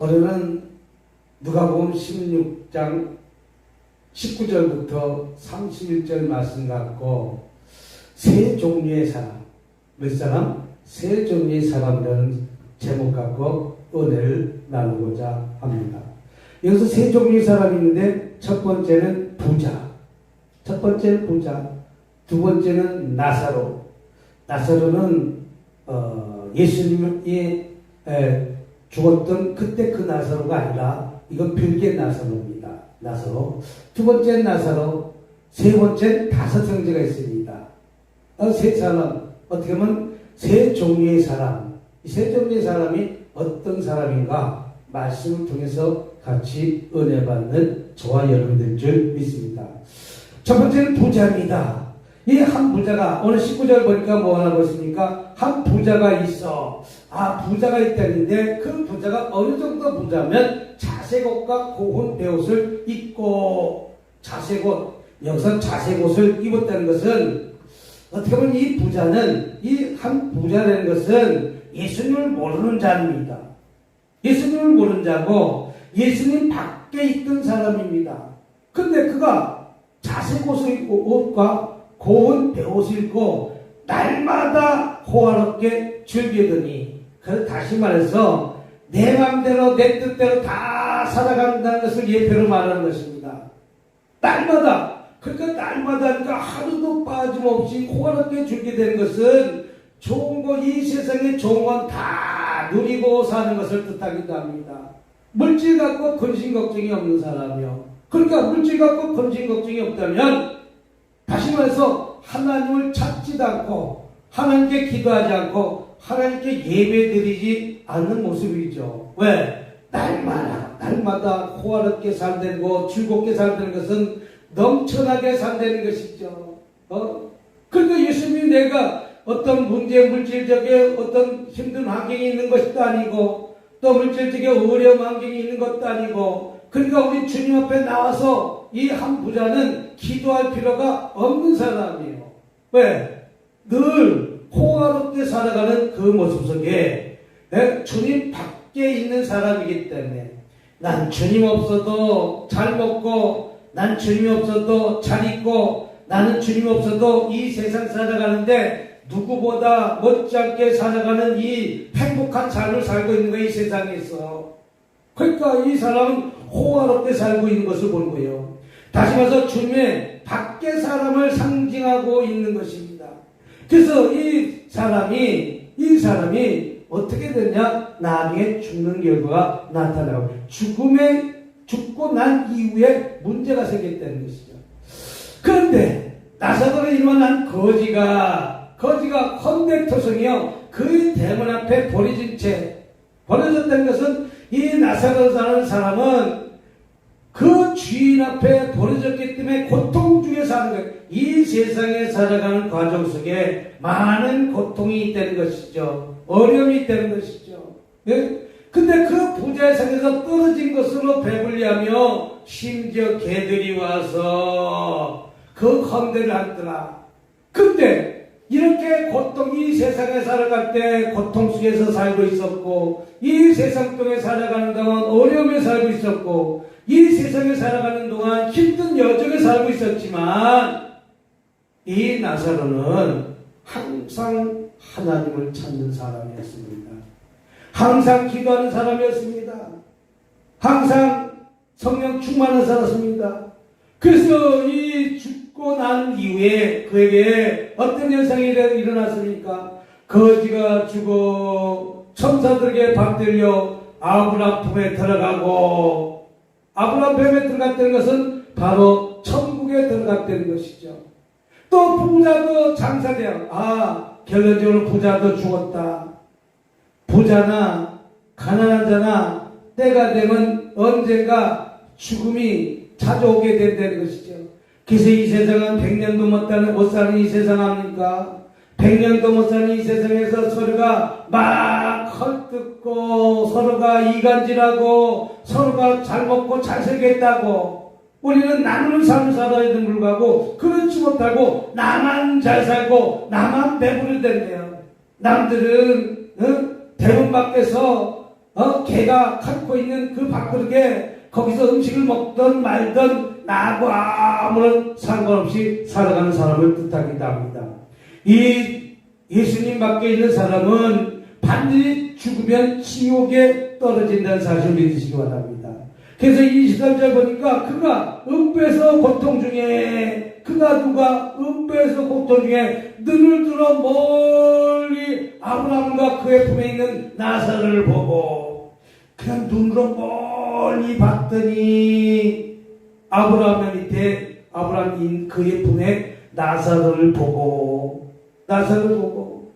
오늘은 누가복음 16장 19절부터 31절 말씀 갖고 세 종류의 사람, 몇 사람? 세 종류의 사람이라는 제목 갖고 은혜를 나누고자 합니다. 여기서 세 종류의 사람이 있는데 첫 번째는 부자, 첫 번째는 부자, 두 번째는 나사로. 나사로는 어, 예수님이 에, 죽었던 그때 그 나사로가 아니라 이건 별개 나사로입니다. 나사로. 두 번째 나사로, 세 번째 다섯 형제가 있습니다. 어, 세 사람, 어떻게 보면 세 종류의 사람. 이세 종류의 사람이 어떤 사람인가 말씀을 통해서 같이 은혜 받는 저와 여러분들 줄 믿습니다. 첫 번째는 부자입니다. 이 한 부자가 오늘 19절 보니까 뭐 하고 있습니까? 한 부자가 있어. 아 부자가 있다는데 그 부자가 어느 정도 부자면 자색 옷과 고운 배옷을 입고 자색 옷 여기서 자색 옷을 입었다는 것은 어떻게 보면 이 부자는 이 한 부자라는 것은 예수님을 모르는 자입니다. 예수님을 모르는 자고 예수님 밖에 있던 사람입니다. 근데 그가 입고 옷과 고운 배옷을 입고 날마다 호화롭게 즐기더니 그 다시 말해서 내 마음대로 내 뜻대로 다 살아간다는 것을 예표로 말하는 것입니다. 날마다 그러니까 날마다 그러니까 하루도 빠짐없이 호화롭게 즐게 되는 것은 좋은 거이 세상에 좋은 건 다 누리고 사는 것을 뜻하기도 합니다. 물질 갖고 근심 걱정이 없는 사람이요. 그러니까 물질 갖고 근심 걱정이 없다면 말해서 하나님을 찾지도 않고 하나님께 기도하지 않고 하나님께 예배드리지 않는 모습이죠. 왜? 날마다 날마다 호화롭게 살되는 것, 즐겁게 살되는 것은 넘쳐나게 살되는 것이죠. 어? 그러니까 예수님이 내가 어떤 문제, 물질적인 어떤 힘든 환경이 있는 것도 아니고 또 물질적인 어려운 환경이 있는 것도 아니고 그러니까 우리 주님 앞에 나와서 이 한 부자는 기도할 필요가 없는 사람이에요. 왜? 늘 호화롭게 살아가는 그 모습 속에 에? 주님 밖에 있는 사람이기 때문에 난 주님 없어도 잘 먹고 난 주님 없어도 잘 입고 나는 주님 없어도 이 세상 살아가는데 누구보다 못지않게 살아가는 이 행복한 삶을 살고 있는 거예요 이 세상에서 그러니까 이 사람은 호화롭게 살고 있는 것을 보는 거예요 다시 말해서 주님의 밖에 사람을 상징하고 있는 것입니다. 그래서 이 사람이 이 사람이 어떻게 되냐? 나중에 죽는 결과가 나타나고 죽음에 죽고 난 이후에 문제가 생겼다는 것이죠. 그런데 나사로로 일어난 거지가 거지가 헌데토성이요. 그 대문 앞에 버려진 채 버려졌다는 것은 이 나사로라는 사람은 그 주인 앞에 버려졌기 때문에 고통 중에 사는 거예요. 이 세상에 살아가는 과정 속에 많은 고통이 있다는 것이죠. 어려움이 있다는 것이죠. 네? 근데 그 부자의 상에서 떨어진 것으로 배불리하며 심지어 개들이 와서 그 헌대를 하더라. 근데 이렇게 고통이 세상에 살아갈 때 고통 속에서 살고 있었고 이 세상 동에 살아가는 동안 어려움에 살고 있었고 이 세상에 살아가는 동안 힘든 여정에 살고 있었지만 이 나사로는 항상 하나님을 찾는 사람이었습니다. 항상 기도하는 사람이었습니다. 항상 성령 충만한 사람이었습니다. 그래서 이 죽고 난 이후에 그에게 어떤 현상이 일어났습니까? 거지가 죽어 천사들에게 받들려 아브람 품에 들어가고 아브람 품에 들어갔다는 것은 바로 천국에 들어갔다는 것이죠. 또 부자도 장사돼요. 아 결론적으로 부자도 죽었다. 부자나 가난한 자나 때가 되면 언젠가 죽음이 찾아오게 된다는 것이죠. 그래서 이 세상은 100년도 못 사는, 못 사는 이 세상 아닙니까? 100년도 못 사는 이 세상에서 서로가 막 헐뜯고 서로가 이간질하고 서로가 잘 먹고 잘 살겠다고 우리는 나누는 삶을 살아야도 불구하고 그렇지 못하고 나만 잘 살고 나만 배부르 된대요. 남들은 어? 대문 밖에서 어, 개가 갖고 있는 그 밥그릇에 거기서 음식을 먹던 말던 나하고 아무런 상관없이 살아가는 사람을 뜻하기도 합니다. 이 예수님 밖에 있는 사람은 반드시 죽으면 지옥에 떨어진다는 사실을 믿으시기 바랍니다. 그래서 23절 보니까 그가 음배에서 고통 중에 그가 누가 음배에서 고통 중에 눈을 들어 멀리 아브라함과 그의 품에 있는 나사를 보고 그냥 눈으로 멀리 봤더니 아브라함의 밑에 아브라함 그의 품에 나사를 보고 나사를 보고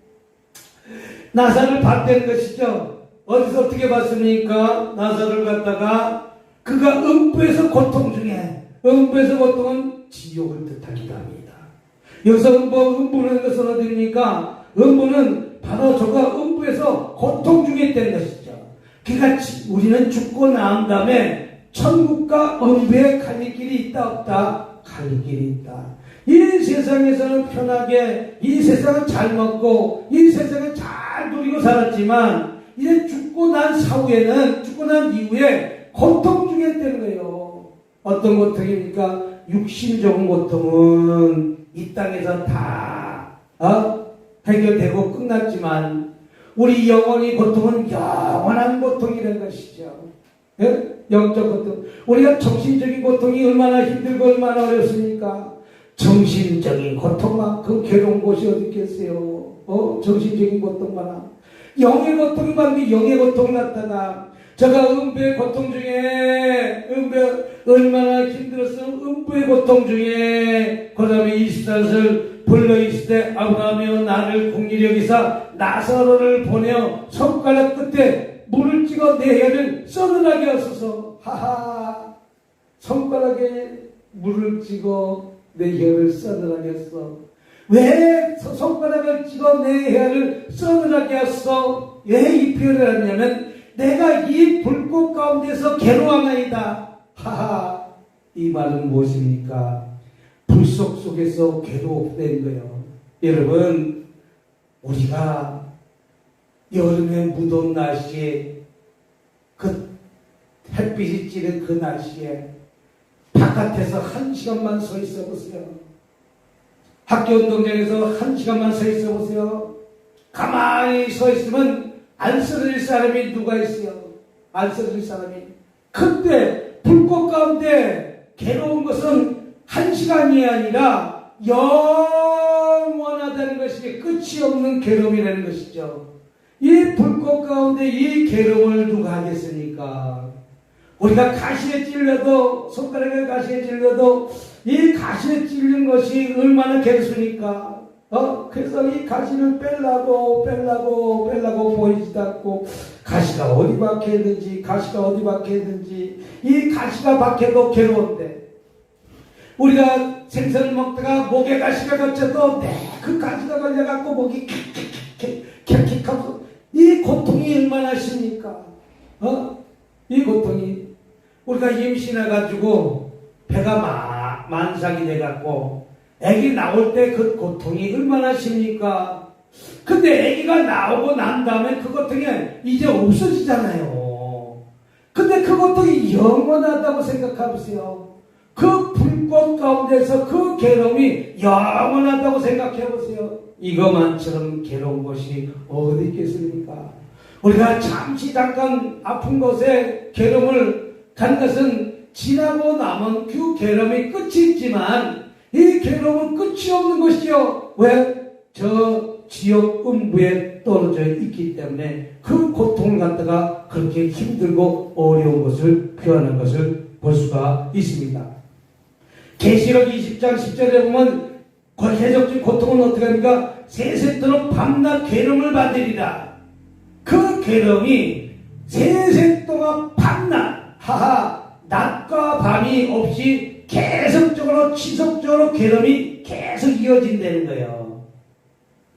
나사를 봤다는 것이죠. 어디서 어떻게 봤습니까? 나사를 갖다가 그가 음부에서 고통 중에 음부에서 고통은 지옥을 뜻하기도 합니다. 여기서 음부, 음부는 것은 어디입니까? 음부는 바로 저가 음부에서 고통 중에 있다는 것이죠. 지- 우리는 죽고 난 다음에 천국과 음부에 갈 길이 있다 없다? 갈 길이 있다. 이 세상에서는 편하게 이 세상은 잘 먹고 이 세상을 잘 누리고 살았지만 이제 죽고 난 사후에는 죽고 난 이후에 고통 중에 있다는 거예요. 어떤 고통입니까? 육신적인 고통은 이 땅에서 다 어? 해결되고 끝났지만 우리 영혼의 고통은 영원한 고통이라는 것이죠. 예? 영적 고통. 우리가 정신적인 고통이 얼마나 힘들고 얼마나 어렵습니까? 정신적인 고통만큼 괴로운 곳이 어디 있겠어요? 어? 정신적인 고통만아. 영의 고통이 받는 영의 고통이 나타나. 제가 음부의 고통 중에, 음부, 얼마나 힘들었어. 음부의 고통 중에, 그 다음에 24절 불러있을 때 아브라함이여 나를 공일히 여기사 나사로를 보내어 손가락 끝에 물을 찍어 내 혀를 서늘하게 하소서. 하하. 손가락에 물을 찍어 내 혀를 서늘하게 했어. 왜 손가락을 찍어 내 혀를 서늘하게 했어? 왜 이 표현을 하냐면 내가 이 불꽃 가운데서 괴로워하나이다. 하하. 이 말은 무엇입니까? 불속 속에서 괴로워된 거예요. 여러분, 우리가 여름의 무더운 날씨에 그 햇빛이 찌는 그 날씨에 바깥에서 한 시간만 서 있어 보세요. 학교 운동장에서 한 시간만 서 있어 보세요. 가만히 서 있으면 안 쓰러질 사람이 누가 있어요? 안 쓰러질 사람이. 그때 불꽃 가운데 괴로운 것은 한 시간이 아니라 영원하다는 것이 끝이 없는 괴로움이라는 것이죠. 이 불꽃 가운데 이 괴로움을 누가 하겠습니까? 우리가 가시에 찔려도 손가락에 가시에 찔려도 이 가시에 찔린 것이 얼마나 괴롭습니까? 어? 그래서 이 가시를 빼려고 빼려고 빼려고 보이지도 않고 가시가 어디 박혀 있는지 가시가 어디 박혀 있는지 이 가시가 박혀도 괴로운데 우리가 생선을 먹다가 목에 가시가 걷혀도 네그 가시가 걸려갖고 목이 킥킥킥킥킥하고 이 고통이 얼마나 십니까? 어? 이 고통이 우리가 임신해가지고 배가 마, 만삭이 돼갖고 아기 나올 때 그 고통이 얼마나 십니까? 근데 아기가 나오고 난 다음에 그 고통이 이제 없어지잖아요. 근데 그 고통이 영원하다고 생각해보세요. 그 불꽃 가운데서 그 괴로움이 영원하다고 생각해보세요. 이것만처럼 괴로운 것이 어디 있겠습니까? 우리가 잠시 잠깐 아픈 곳에 괴로움을 간 것은 지나고 남은 그 괴로움이 끝이 있지만 이 괴로움은 끝이 없는 것이요. 왜? 저 지옥 음부에 떨어져 있기 때문에 그 고통을 갖다가 그렇게 힘들고 어려운 것을 표현한 것을 볼 수가 있습니다. 계시록 20장 10절에 보면 해적적 고통은 어떻게 합니까? 세세토록 밤낮 괴로움을 받으리라. 그 괴로움이 세세 동안 밤낮 하하 낮과 밤이 없이 계속적으로 지속적으로 괴로움이 계속 이어진다는 거예요.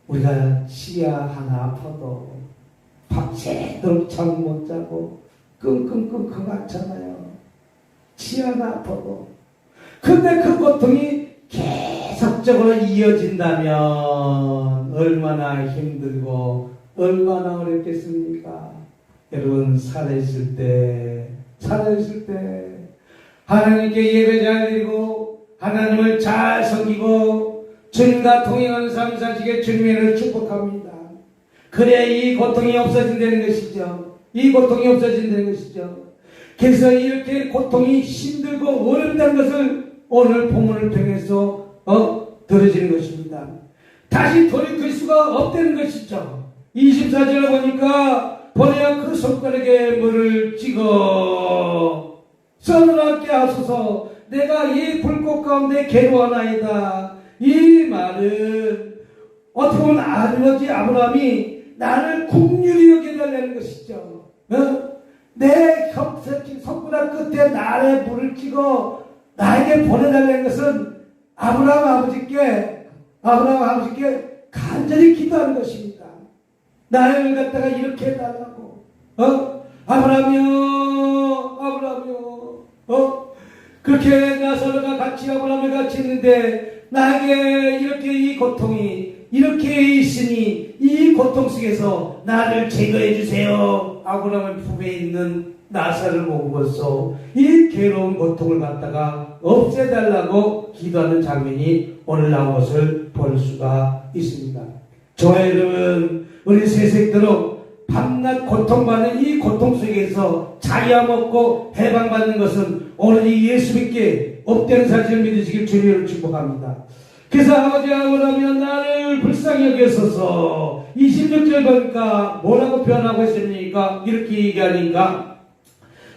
우리가 치아 하나 아파도 밤새도록 잠 못 자고 끙끙끙끙 앓잖아요. 치아 하나 아파도. 근데 그 고통이 계속적으로 이어진다면 얼마나 힘들고 얼마나 어렵겠습니까? 여러분 살아있을 때 살아있을 때 하나님께 예배 잘 드리고 하나님을 잘 섬기고 주님과 동행하는 삶 사시게 주님을 축복합니다. 그래야 이 고통이 없어진다는 것이죠. 이 고통이 없어진다는 것이죠. 그래서 이렇게 고통이 힘들고 어렵다는 것을 오늘 본문을 통해서 어, 들어지는 것입니다. 다시 돌이킬 수가 없다는 것이죠. 24절에 보니까 보내야 그 손가락에 물을 찍어 서늘하게 하소서 내가 이 불꽃 가운데 괴로워나이다. 이 말은 어떻게 보면 아버지 아브라함이 나를 국률이 여겨달라는 것이죠. 어? 내 협세팅 손가락 끝에 나의 물을 찍어 나에게 보내달라는 것은 아브라함 아버지께 아브라함 아버지께 간절히 기도하는 것입니다. 나를 갖다가 이렇게 해달라고 어? 아브라함이요 아브라함이요 어? 그렇게 나서로가 같이 아브라함을 같이 있는데 나에게 이렇게 이 고통이 이렇게 있으니 이 고통 속에서 나를 제거해 주세요. 아브라함의 품에 있는 나사를 보고서 이 괴로운 고통을 갖다가 없애달라고 기도하는 장면이 오늘 나온 것을 볼 수가 있습니다. 저와 여러분, 우리 세sek대로 밤낮 고통받는 이 고통 속에서 자리야 먹고 해방받는 것은 오로지 예수 믿게 없다는 사실을 믿으시길 주님을 축복합니다. 그래서 아버지 아버라면 나를 불쌍히 여기소서 26절 보니까 뭐라고 표현하고 있습니까? 이렇게 얘기하니까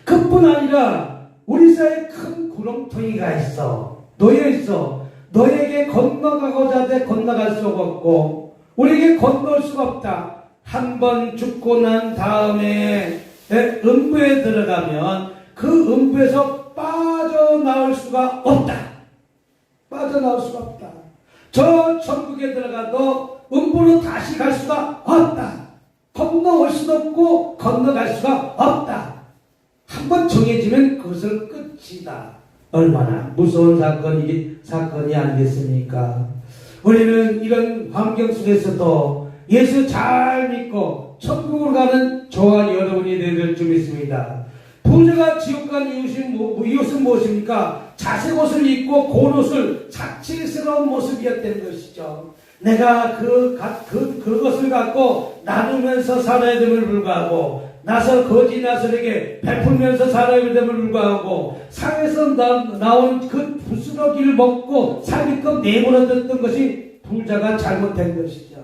그뿐 아니라 우리 사이에 큰 구렁텅이가 있어 놓여 있어 너에게 건너가고자 돼 건너갈 수가 없고 우리에게 건널 수가 없다. 한 번 죽고 난 다음에 에, 음부에 들어가면 그 음부에서 빠져나올 수가 없다. 빠져나올 수가 없다. 저 천국에 들어가도 음부로 다시 갈 수가 없다. 건너올 수도 없고 건너갈 수가 없다. 한 번 정해지면 그것은 끝이다. 얼마나 무서운 사건이, 사건이 아니겠습니까? 우리는 이런 환경 속에서도 예수 잘 믿고 천국으로 가는 저와 여러분이 되될 줄 믿습니다. 부자가 지옥 간 이웃은, 뭐, 이웃은 무엇입니까? 자색 옷을 입고 고운 옷을 자치스러운 모습이었다는 것이죠. 내가 그, 가- 그, 그것을 갖고 나누면서 살아야 됨을 불구하고 나서 거지 나설에게 베풀면서 살아야 됨을 불구하고 상에서 나, 나온 그 부스러기를 먹고 살기껏 내버려뒀던 것이 부자가 잘못된 것이죠.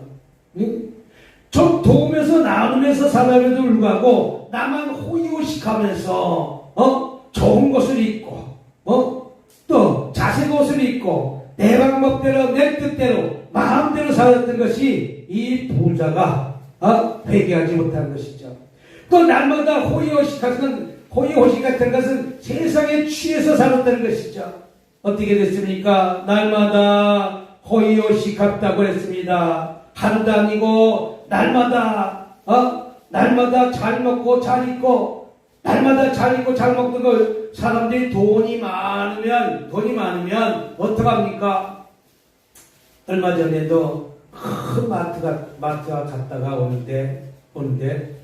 응? 좀 도우면서 나누면서 살아야됨에도 불구하고 나만 호의호식하면서 어 좋은 것을 입고 어 또 자색 옷을 입고 내 방법대로 내 뜻대로 마음대로 살았던 것이 이 부자가 어, 회개하지 못한 것이죠. 또 날마다 호의호식 같은 호의호식 같은 것은 세상에 취해서 살았다는 것이죠. 어떻게 됐습니까? 날마다 호의호식 같다고 했습니다. 하루도 아니고 날마다 어 날마다 잘 먹고 잘 입고 날마다 잘 입고 잘 먹는 걸 사람들이 돈이 많으면 돈이 많으면 어떡합니까? 얼마 전에도 큰 마트가 마트가 갔다가 오는데 오는데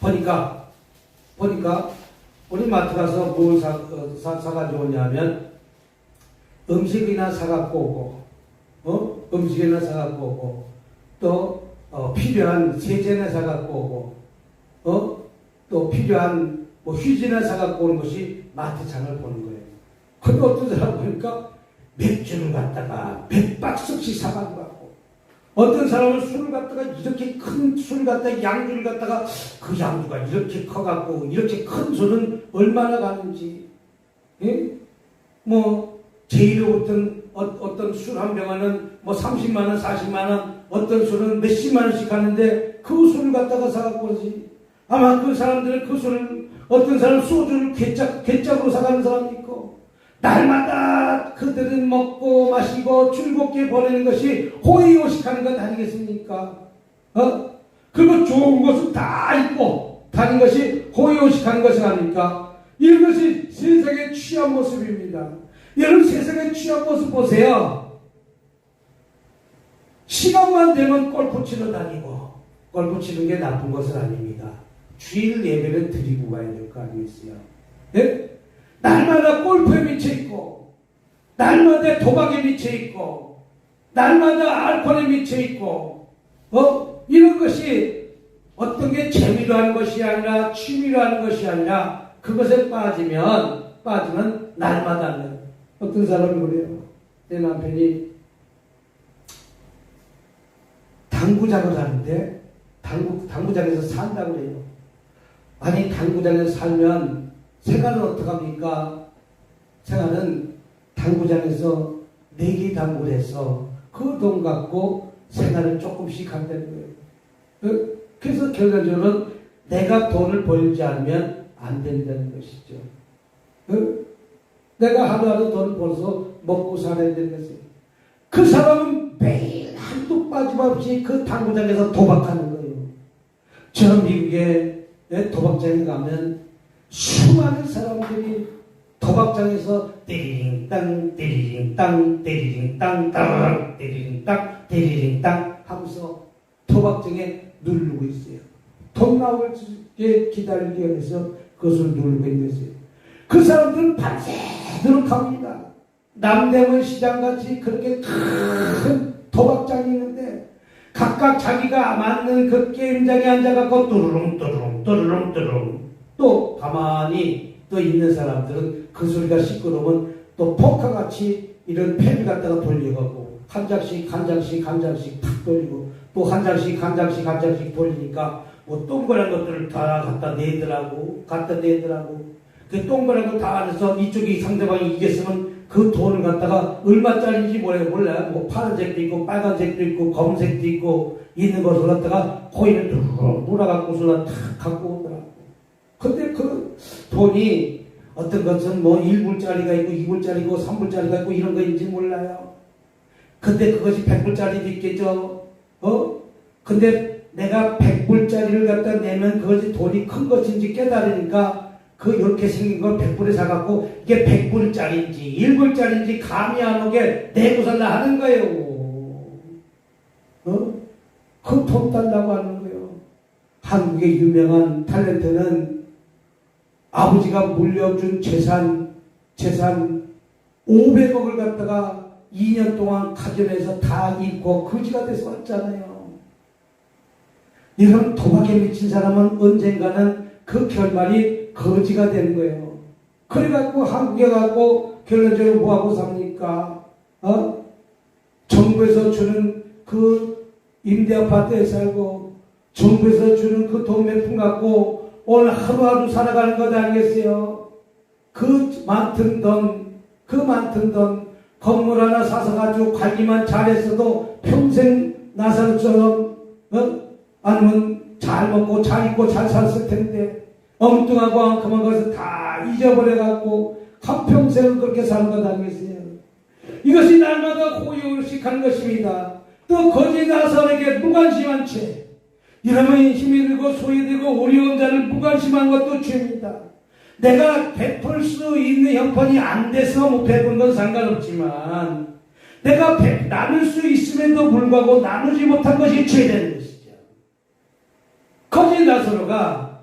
보니까 보니까 우리 마트 가서 뭘 사, 어, 사, 사가지고 오냐면 음식이나 사갖고 오고 어? 음식이나 사갖고 오고 또 어, 필요한 세제나 사갖고 오고 어? 또 필요한 뭐 휴지나 사갖고 오는 것이 마트장을 보는 거예요. 근데 어떤 사람 보니까 맥주를 갖다가 몇 박스씩 사가지고 왔고 어떤 사람은 술을 갖다가 이렇게 큰 술 갖다가 양주를 갖다가 그 양주가 이렇게 커갖고 이렇게 큰 술은 얼마나 가는지 예? 뭐 제일 어떤 어, 어떤 술 한 병에는 뭐 30만 원, 40만 원, 어떤 술은 몇십만 원씩 하는데 그 술을 갖다가 사갖고 오지. 아마 그 사람들은 그 술을 어떤 사람 은 소주를 괴짝 괴짝으로 사가는 사람이 있고 날마다 그들은 먹고 마시고 즐겁게 보내는 것이 호의호식하는 것 아니겠습니까? 어? 그리고 좋은 것은 다 입고 다닌 것이 호의호식하는 것이 아닙니까? 이런 것이 세상의 취한 모습입니다. 여러분 세상의 취한 모습 보세요. 시간만 되면 골프 치러 다니고 골프 치는 게 나쁜 것은 아닙니다. 주일 예배를 드리고 가야 될 거 아니겠어요? 예? 날마다 골프에 미쳐 있고, 날마다 도박에 미쳐 있고, 날마다 알코올에 미쳐 있고, 어? 이런 것이 어떤 게 재미로 하는 것이 아니라 취미로 하는 것이 아니라 그것에 빠지면, 빠지면 날마다 하는 어떤 사람이 그래요. 내 남편이 당구장을 하는데 당구, 당구장에서 산다고 그래요. 아니 당구장에서 살면 생활은 어떡합니까? 생활은 당구장에서 네개 당구를 해서 그 돈 갖고 생활을 조금씩 한다는 거예요. 어? 그래서 결과적으로 내가 돈을 벌지 않으면 안 된다는 것이죠. 어? 내가 하루하루 돈을 벌어서 먹고 살아야 되는 것이에요. 그 사람은 매일 한도 빠짐없이 그 당구장에서 도박하는 거예요. 저 미국에 도박장에 가면 수많은 사람들이 도박장에서 때리링 땅 때리링 땅 때리링 땅 따라랑 때리링 땅 때리링 땅 하면서 도박장에 누르고 있어요. 돈 나오게 기다리기 위해서 그것을 누르고 있는 것이에요. 그 사람들은 밤새도록 갑니다. 남대문 시장같이 그렇게 큰 도박장이 있는데 각각 자기가 맞는 그 게임장에 앉아갖고 또르릉 또르릉 또르릉 또르릉 또 가만히 또 있는 사람들은 그 소리가 시끄러우면 또 포카같이 이런 펜 갖다가 돌려갖고 한 장씩 한 장씩 한 장씩 탁 돌리고 또 한 장씩 한 장씩 한 장씩 돌리니까 뭐 동그란 것들을 다 갖다 내더라고 갖다 내더라고. 그 동그란 거 다 안에서 이쪽이 상대방이 이겼으면 그 돈을 갖다가 얼마짜리인지 몰라요 몰라요 뭐 파란색도 있고 빨간색도 있고 검은색도 있고 있는 것을 갖다가 코인을 쭉 몰아갖고서 탁 갖고 근데 그 돈이 어떤 것은 뭐 1불짜리가 있고 2불짜리고 3불짜리가 있고 이런 거인지 몰라요. 근데 그것이 100불짜리도 있겠죠. 어? 근데 내가 100불짜리를 갖다 내면 그것이 돈이 큰 것인지 깨달으니까 그 이렇게 생긴 걸 100불에 사갖고 이게 100불짜리인지 1불짜리인지 감이 안 오게 내고 살라 하는 거예요. 어? 그돈 달라고 하는 거예요. 한국의 유명한 탤런트는 아버지가 물려준 재산, 재산 500억을 갖다가 2년 동안 가정에서 다 잃고 거지가 돼서 왔잖아요. 이런 도박에 미친 사람은 언젠가는 그 결말이 거지가 되는 거예요. 그래갖고 한국에 가고 결론적으로 뭐하고 삽니까? 어? 정부에서 주는 그 임대 아파트에 살고 정부에서 주는 그 동명품 갖고 오늘 하루하루 살아가는 것 아니겠어요? 그 많던 돈, 그 많던 돈, 건물 하나 사서 가지고 관리만 잘했어도 평생 나사로처럼, 어? 아니면 잘 먹고 잘 입고 잘 살았을 텐데, 엉뚱하고 엉큼한 것을 다 잊어버려갖고, 한평생을 그렇게 사는 것 아니겠어요? 이것이 날마다 고요식하는 것입니다. 또 거지 나사에게 무관심한 채, 이러면 힘이 들고 소외되고 어려운 자를 무관심한 것도 죄입니다. 내가 베풀 수 있는 형편이 안 돼서 못 베푼 건 상관없지만 내가 배, 나눌 수 있음에도 불구하고 나누지 못한 것이 죄되는 것이죠. 거지 나서로가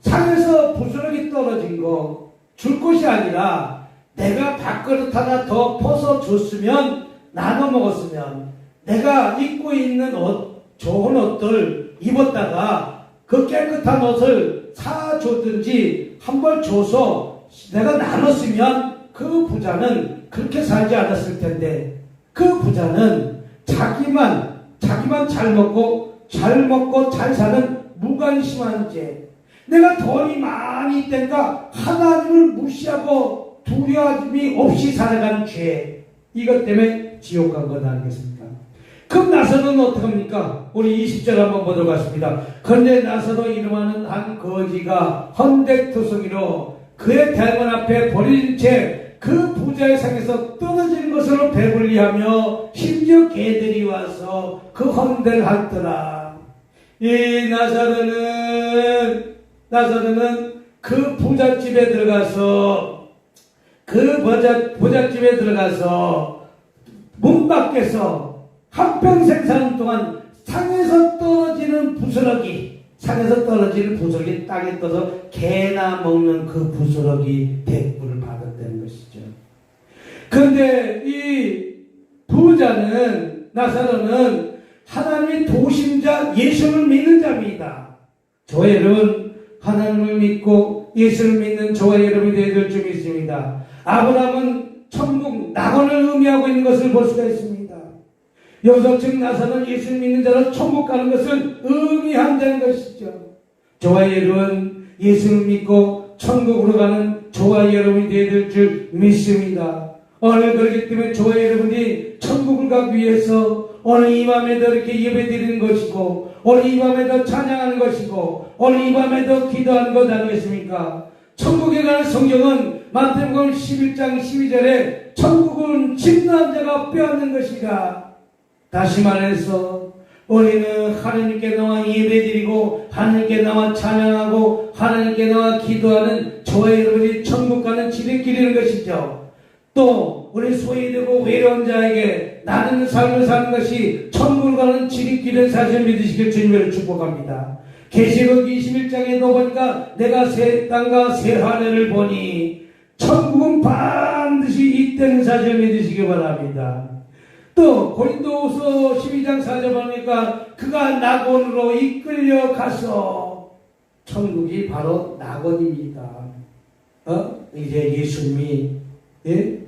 산에서 부스러기 떨어진 거 줄 것이 아니라 내가 밥그릇 하나 더 퍼서 줬으면 나눠 먹었으면 내가 입고 있는 옷 좋은 옷들 입었다가 그 깨끗한 옷을 사줬든지 한 벌 줘서 내가 나눴으면 그 부자는 그렇게 살지 않았을 텐데 그 부자는 자기만 자기만 잘 먹고 잘 먹고 잘 사는 무관심한 죄 내가 돈이 많이 있다가 하나님을 무시하고 두려움이 없이 살아가는 죄 이것 때문에 지옥 간 것 아니겠습니까? 그럼 나서는 어떡합니까? 우리 20절 한번 보도록 하겠습니다. 그런데 나서도 이름하는 한 거지가 헌백투성이로 그의 대문 앞에 버린 채 그 부자의 상에서 떨어지는 것으로 배불리하며 심지어 개들이 와서 그 헌대를 하더라. 이 나사로는 나사로는 그 부잣집에 들어가서 그 부잣집에 들어가서 문 밖에서 한평생 사는 동안 상에서 떨어지는 부스러기, 산에서 떨어지는 부스러기 땅에 떠서 개나 먹는 그 부스러기 대꾸를 받았다는 것이죠. 그런데 이 부자는 나사로는 하나님의 도심자 예수를 믿는 자입니다. 저 여러분 하나님을 믿고 예수를 믿는 저와 여러분이 되어야 줄 믿습니다. 아브라함은 천국 낙원을 의미하고 있는 것을 볼 수가 있습니다. 즉 나사는 예수를 믿는 자로 천국 가는 것을 의미한다는 것이죠. 저와 여러분 예수를 믿고 천국으로 가는 저와 여러분이 되어야 될줄 믿습니다. 오늘 그렇기 때문에 저와 여러분이 천국을 가기 위해서 오늘 이 밤에도 이렇게 예배 드리는 것이고 오늘 이 밤에도 찬양하는 것이고 오늘 이 밤에도 기도하는 것 아니겠습니까? 천국에 가는 성경은 마태복음 11장 12절에 천국은 진노한 자가 빼앗는 것이다. 다시 말해서 우리는 하나님께 나와 예배드리고 하나님께 나와 찬양하고 하나님께 나와 기도하는 저와 여러분이 천국 가는 지름길이는 것이죠. 또 우리 소외되고 외로운 자에게 나는 삶을 사는 것이 천국을 가는 지름길을 사실 믿으시길 주님을 축복합니다. 계시록 21장에도 보니까 내가 새 땅과 새 하늘을 보니 천국은 반드시 있다는 사실 믿으시기 바랍니다. 또 고린도후서 12장 4절 보니까 그가 낙원으로 이끌려 가서 천국이 바로 낙원입니다. 어? 이제 예수님이 예?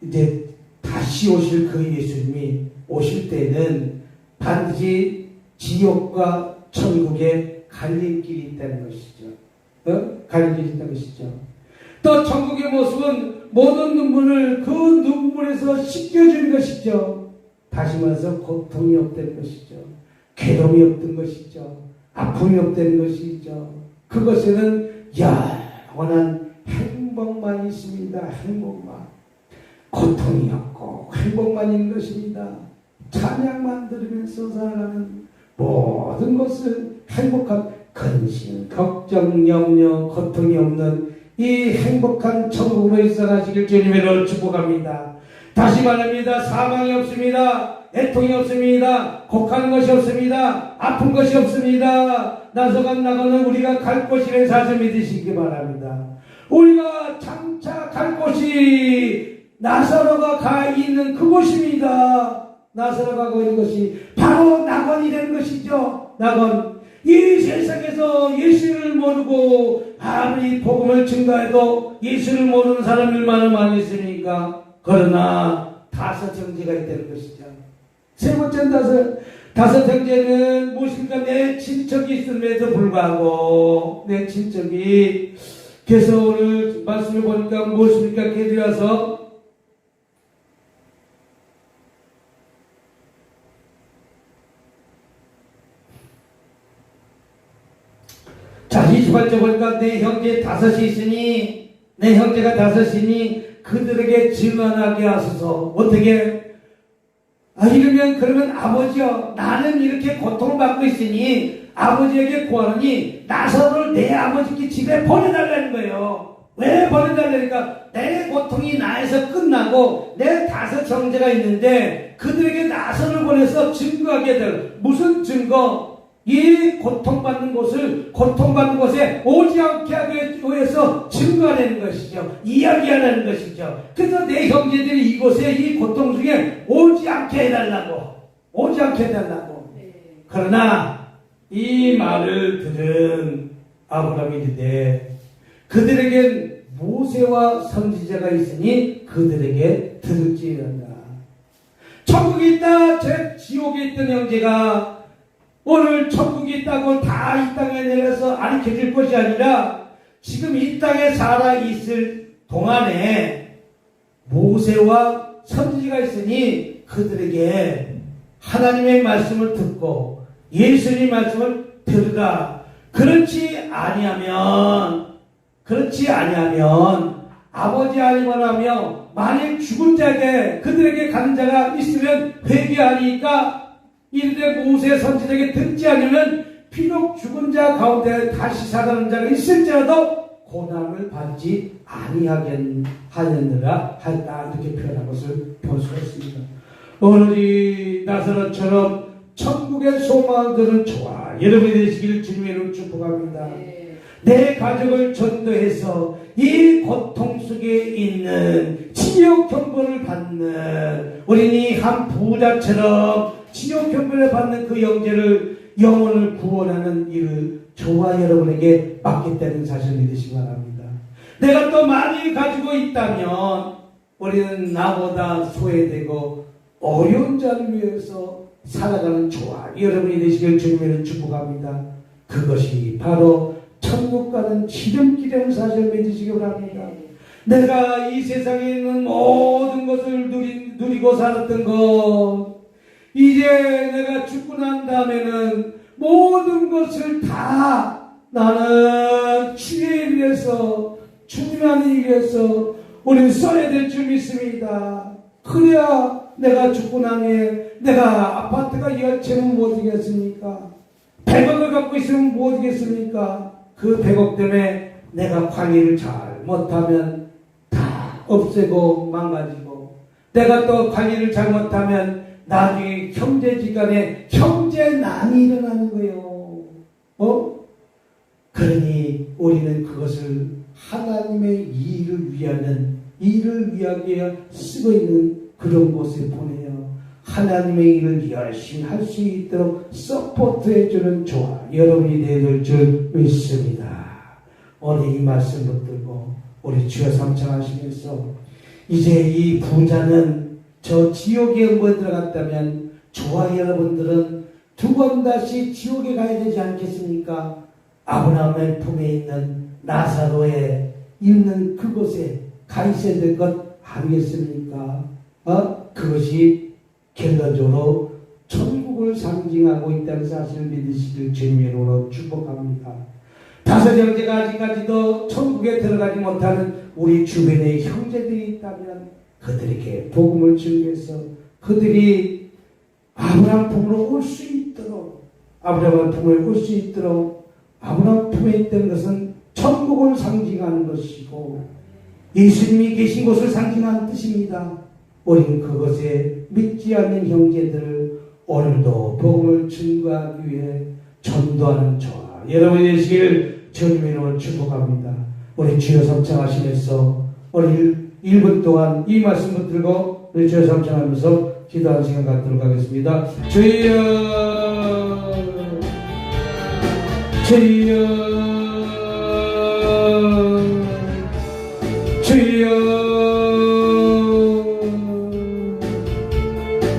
이제 다시 오실 그 예수님이 오실 때는 반드시 지옥과 천국의 갈림길이 있다는 것이죠. 어? 갈림길이 있다는 것이죠. 또 천국의 모습은 모든 눈물을 그 눈물에서 씻겨주는 것이죠. 다시 말해서 고통이 없다는 것이죠. 괴로움이 없던 것이죠. 아픔이 없다는 것이죠. 그것에는 영원한 행복만 있습니다. 행복만. 고통이 없고 행복만 있는 것입니다. 찬양만 들으면서 살아가는 모든 것을 행복한 근심, 걱정, 염려, 고통이 없는 이 행복한 천국으로 있어가시길 주님으로 축복합니다. 다시 말합니다. 사망이 없습니다. 애통이 없습니다. 곡하는 것이 없습니다. 아픈 것이 없습니다. 나서간 나가는 우리가 갈 곳이라는 사실 믿으시기 바랍니다. 우리가 장차 갈 곳이 나사로가 가 있는 그곳입니다. 나사로가 가고 있는 것이 바로 낙원이 되는 것이죠. 낙원. 이 세상에서 예수를 모르고 아무리 복음을 증가해도 예수를 모르는 얼마나 많이 있습니까? 그러나 다섯 형제가 있다는 것이죠. 세 번째 다섯, 다섯 형제는 무엇입니까? 내 친척이 있음에도 불구하고 내 친척이 그래서 오늘 말씀을 보니까 무엇입니까? 걔들이 와서 자, 28절 보니까 내 형제 다섯이 있으니, 내 형제가 다섯이니 그들에게 증언하게 하소서. 어떻게? 아, 이러면, 그러면 아버지여, 나는 이렇게 고통을 받고 있으니 아버지에게 구하느니 나서를 내 아버지께 집에 보내달라는 거예요. 왜 보내달라니까 내 고통이 나에서 끝나고 내 다섯 형제가 있는데 그들에게 나서를 보내서 증거하게 될 무슨 증거? 이 고통받는 곳을 고통받는 곳에 오지 않게 하기 위해서 증거하는 것이죠. 이야기하는 것이죠. 그래서 내 형제들이 이곳에 이 고통 중에 오지 않게 해달라고 오지 않게 해달라고. 그러나 이 말을 들은 아브라함이 이르되 그들에겐 모세와 선지자가 있으니 그들에게 들을지어다. 천국이 있다, 제 지옥에 있던 형제가 오늘 천국이 있다고 다 이 땅에 내려서 안켜줄 것이 아니라 지금 이 땅에 살아 있을 동안에 모세와 선지자가 있으니 그들에게 하나님의 말씀을 듣고 예수님 말씀을 들으라. 그렇지 아니하면 그렇지 아니하면 아버지 아니면 하며 만일 죽은 자에게 그들에게 가는 자가 있으면 회개하니까 이르되 모세 선지자에게 듣지 않으면 비록 죽은 자 가운데 다시 살아나는 자가 있을지라도 고난을 받지 아니하겠느라 하였다 이렇게 표현한 것을 볼 수가 있습니다. 오늘 이 나사로처럼 천국의 소망들은 좋아. 여러분이 되시길 주님의 이름 축복합니다. 네. 내 가족을 전도해서 이 고통 속에 있는 치욕 형벌을 받는 우리니 한 부자처럼 치욕 형벌을 받는 그 영재를 영혼을 구원하는 일을 저와 여러분에게 맡겠다는 사실을 믿으시기 바랍니다. 내가 또 많이 가지고 있다면 우리는 나보다 소외되고 어려운 자를 위해서 살아가는 조화 여러분이 되시길 주님을 축복합니다. 그것이 바로 천국 가는 지름길이라는 사실을 믿으시기 바랍니다. 내가 이 세상에 있는 모든 것을 누리, 누리고 살았던 것 이제 내가 죽고 난 다음에는 모든 것을 다 나는 주의 위해서 주님 하나님 위해서 우리는 써야 될 줄 믿습니다. 그래야 내가 죽고 나면 내가 아파트가 열채면 못 이겠습니까? 100억을 갖고 있으면 못 이겠습니까? 그 100억 때문에 내가 관리를 잘 못하면 다 없애고 망가지고 내가 또 관리를 잘못하면 나중에 형제지간에 형제난이 일어나는 거예요. 어? 그러니 우리는 그것을 하나님의 일을 위하는 일을 위하게 쓰고 있는 그런 곳에 보내요. 하나님의 일을 열심히 할 수 있도록 서포트해주는 조화 여러분이 되어줄 줄 믿습니다. 오늘 이 말씀 붙들고 우리 주여 삼창하시면서 이제 이 부자는 저 지옥에 한번 들어갔다면 저와 여러분들은 두 번 다시 지옥에 가야 되지 않겠습니까? 아브라함의 품에 있는 나사로에 있는 그곳에 가 있어야 될 것 아니겠습니까? 어? 그것이 결론적으로 천국을 상징하고 있다는 사실을 믿으시길 주님으로 축복합니다. 다섯 형제가 아직까지도 천국에 들어가지 못하는 우리 주변의 형제들이 있다면 그들에게 복음을 위해서 그들이 아브라함 품으로 올 수 있도록 아브라함 품에 올 수 있도록 아브라함 품에 있던 것은 천국을 상징하는 것이고 예수님이 계신 곳을 상징하는 뜻입니다. 우리는 그것에 믿지 않는 형제들을 오늘도 복음을 증거하기 위해 전도하는 저와 여러분이 되시길 주님의 이름으로 축복합니다. 우리 주여 삼창하시면서 오늘 1분 동안 이 말씀을 들고 우리 주여 삼창하면서 기도하는 시간 갖도록 하겠습니다. 주여 주여 주여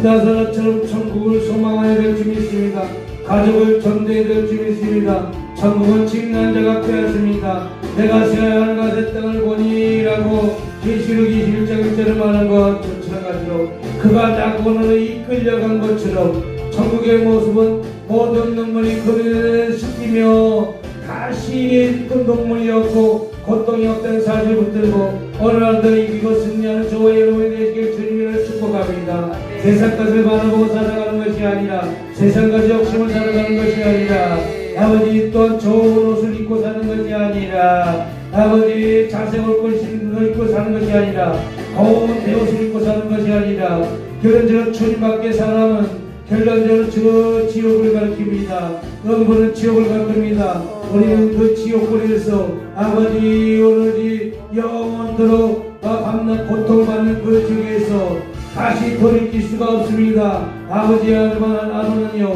나사렛처럼 천국을 소망하여 될줄 믿습니다. 가족을 전도해야 될줄 믿습니다. 천국은 직난 자가 되었습니다. 내가 세워야 하는 것의 땅을 보니라고 계시록이 1장 1절을 말한 것처럼 가지로 그가 낙원으로 이끌려간 것처럼 천국의 모습은 모든 눈물이 그늘에 씻기며 다시 그 눈물이 없고 고통이 없다는 사실을 붙들고 오늘 날도 이기고 승리하는 저와 여러분이 되시길 주님을 축복합니다. 세상 것을 바라보고 살아가는 것이 아니라 세상 것이 욕심을 살아가는 것이 아니라 아버지 또한 좋은 옷을 입고 사는 것이 아니라 아버지 자색 옷을 입고 사는 것이 아니라 고운 배옷을 입고 사는 것이 아니라 결혼적으로 주님 밖에 사람은 결론적으로 저 지옥을 가르칩니다. 응보는 지옥을 가르칩니다. 우리는 그 지옥불에서 아버지 오늘이 영원토록 밤낮 고통받는 그 중에서 다시 돌이킬 수가 없습니다. 아버지 하나님 아노는요